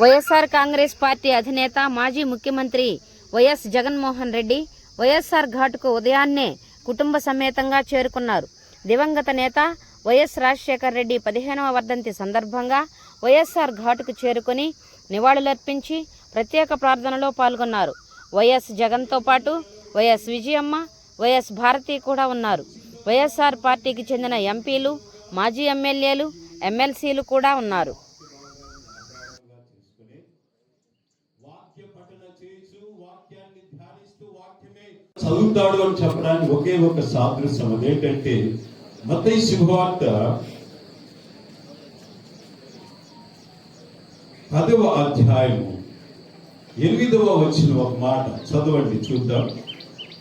YSR Congress party అధినేత మాజీ ముఖ్యమంత్రి వైఎస్ జగన్మోహన్ రెడ్డి వైఎస్ఆర్ ఘాట్కు ఉదయాన్నే కుటుంబ సమేతంగా చేరుకున్నారు. దివంగత నేత వైఎస్ రాజశేఖర రెడ్డి పదిహేనవ వర్ధంతి సందర్భంగా వైఎస్ఆర్ ఘాట్కు చేరుకుని నివాళులర్పించి ప్రత్యేక ప్రార్థనలో పాల్గొన్నారు. వైఎస్ జగన్తో పాటు వైఎస్ విజయమ్మ వైఎస్ భారతి కూడా ఉన్నారు. వైఎస్ఆర్ పార్టీకి చెందిన ఎంపీలు మాజీ ఎమ్మెల్యేలు ఎమ్మెల్సీలు కూడా ఉన్నారు. చదువుతాడు అని చెప్పడానికి ఒకే ఒక సాదృశ్యం. అదేంటంటే మతై శుభవార్త పదవ అధ్యాయము ఎనిమిదవ వచ్చిన ఒక మాట చదవండి చూద్దాం.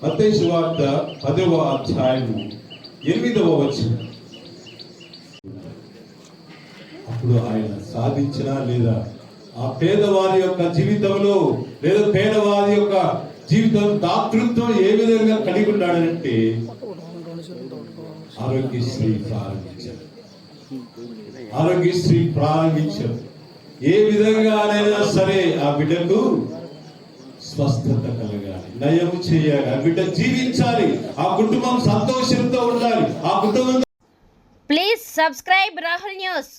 మతై శుభవార్త పదవ అధ్యాయము ఎనిమిదవ వచ్చిన అప్పుడు ఆయన సాధించినా లేదా? ఆ పేదవారి యొక్క జీవితంలో లేదా పేదవారి యొక్క జీవితం దాతృత్వం ఏ విధంగా కలిగి ఉన్నాడంటే ఆరోగ్యశ్రీ ప్రారంభించారు ఆరోగ్యశ్రీ ప్రారంభించారు ఏ విధంగానైనా సరే ఆ బిడ్డకు స్వస్థత కలగాలి నయం చేయాలి ఆ బిడ్డ జీవించాలి ఆ కుటుంబం సంతోషంతో ఉండాలి ఆ కుటుంబం ప్లీజ్ సబ్స్క్రైబ్ రాహుల్ న్యూస్